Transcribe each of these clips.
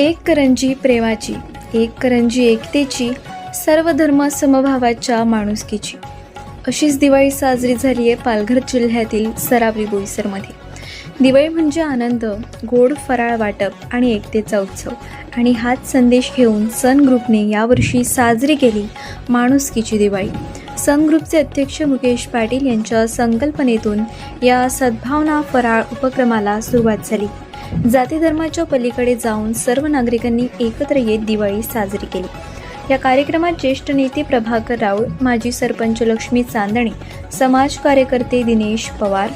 एक करंजी प्रेमाची एक करंजी एकतेची सर्व धर्म समभावाच्या माणुसकीची. अशीच दिवाळी साजरी झाली आहे पालघर जिल्ह्यातील सरावली बोईसरमध्ये. दिवाळी म्हणजे आनंद गोड फराळ वाटप आणि एकतेचा उत्सव. आणि हाच संदेश घेऊन सन ग्रुपने यावर्षी साजरी केली माणुसकीची दिवाळी. सन ग्रुपचे अध्यक्ष मुकेश पाटील यांच्या संकल्पनेतून या सद्भावना फराळ उपक्रमाला सुरुवात झाली. जाती धर्माच्या पलीकडे जाऊन सर्व नागरिकांनी एकत्र येत दिवाळी साजरी केली. या कार्यक्रमात ज्येष्ठ नेते प्रभाकर राऊत माजी सरपंच लक्ष्मी चांदणे समाज कार्यकर्ते दिनेश पवार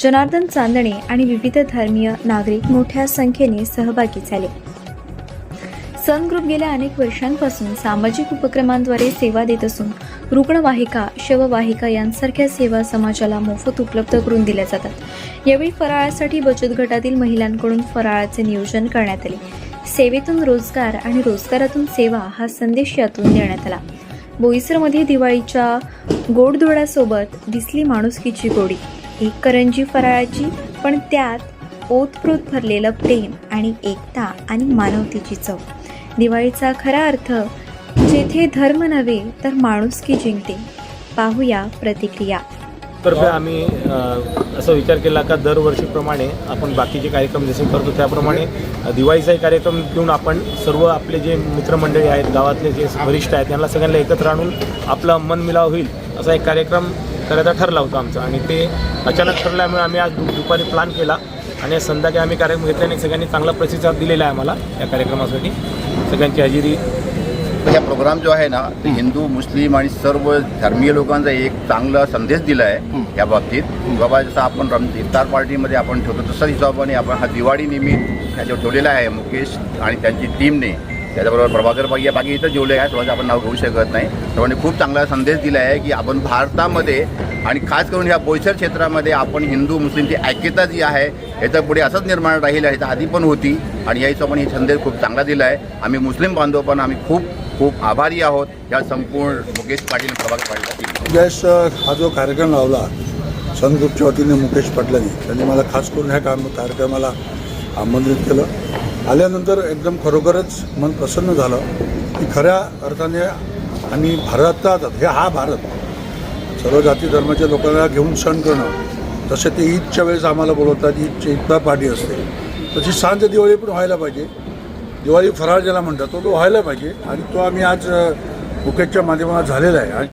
जनार्दन चांदणे आणि विविध धर्मीय नागरिक मोठ्या संख्येने सहभागी झाले. सन ग्रुप गेल्या अनेक वर्षांपासून सामाजिक उपक्रमांद्वारे सेवा देत असून रुग्णवाहिका शववाहिका यांसारख्या सेवा समाजाला मोफत उपलब्ध करून दिल्या जातात. यावेळी फराळासाठी बचत गटातील महिलांकडून फराळाचे नियोजन करण्यात आले. सेवेतून रोजगार आणि रोजगारातून सेवा हा संदेश यातून देण्यात आला. बोईसरमध्ये दिवाळीच्या गोडधोडासोबत दिसली माणुसकीची गोडी. एक करंजी फराळाची पण त्यात ओतप्रोत भरलेलं प्रेम आणि एकता आणि मानवतेची चव. दिवाळीचा खरा अर्थ जेथे धर्म नव्हे तर माणुसकी जिंकते. पाहूया प्रतिक्रिया. तर्फे आम्ही असा विचार केला का दरवर्षीप्रमाणे आपण बाकीचे कार्यक्रम जसे करतो त्याप्रमाणे दिवाळीचाही कार्यक्रम घेऊन आपण सर्व आपले जे मित्रमंडळी आहेत गावातले जे वरिष्ठ आहेत त्यांना सगळ्यांना एकत्र आणून आपला मनमिलाव होईल असा एक कार्यक्रम करायचा ठरला होता आमचा. आणि ते अचानक ठरल्यामुळे आम्ही आज दु- दुपारी प्लॅन केला. आणि संध्याकाळी आम्ही कार्यक्रम घेतल्याने सगळ्यांनी चांगला प्रतिसाद दिलेला आहे आम्हाला या कार्यक्रमासाठी. सगळ्यांची हजेरी. हा प्रोग्राम जो आहे ना ते हिंदू मुस्लिम आणि सर्व धर्मीय लोकांचा एक चांगला संदेश दिला आहे या बाबतीत. बाबा जसं आपण रम इफ्तार पार्टीमध्ये आपण ठेवतो तसं हिशोबाने आपण हा दिवाळी निमित्त ह्याच्यावर ठेवलेला आहे मुकेश आणि त्यांची टीमने. त्याच्याबरोबर प्रभाकर बाई या बाकी इथं जेवले आहे थोडंसं आपण नाव घेऊ शकत नाही. त्यामुळे खूप चांगला संदेश दिला आहे की आपण भारतामध्ये आणि खास करून ह्या बोईसर क्षेत्रामध्ये आपण हिंदू मुस्लिमची ऐक्यता जी आहे याचं पुढे असंच निर्माण राहील ह्याच्या आधी पण होती. आणि या हिशोबाने ही संदेश खूप चांगला दिला आहे. आम्ही मुस्लिम बांधव पण आम्ही खूप खूप आभारी आहोत. या संपूर्ण मुकेश पाटील प्रभाग पाटील टीम. हा जो कार्यक्रम लावला सन वतीने मुकेश पाटलांनी त्यांनी मला खास करून ह्या काम कार्यक्रमाला आमंत्रित केलं. आल्यानंतर एकदम खरोखरच मन प्रसन्न झालं की खऱ्या अर्थाने आणि भारतात हे हा भारत सर्व जाती धर्माच्या लोकांना घेऊन सण करणं तसे ते ईदच्या वेळेस आम्हाला बोलवतात ईदची ईदला पार्टी असते. तशी सांज दिवाळी पण व्हायला पाहिजे. दिवाळी फराळ ज्याला म्हणतात तो तो व्हायला पाहिजे. आणि तो आम्ही आज अ, मुकेशच्या माध्यमात झालेला आहे.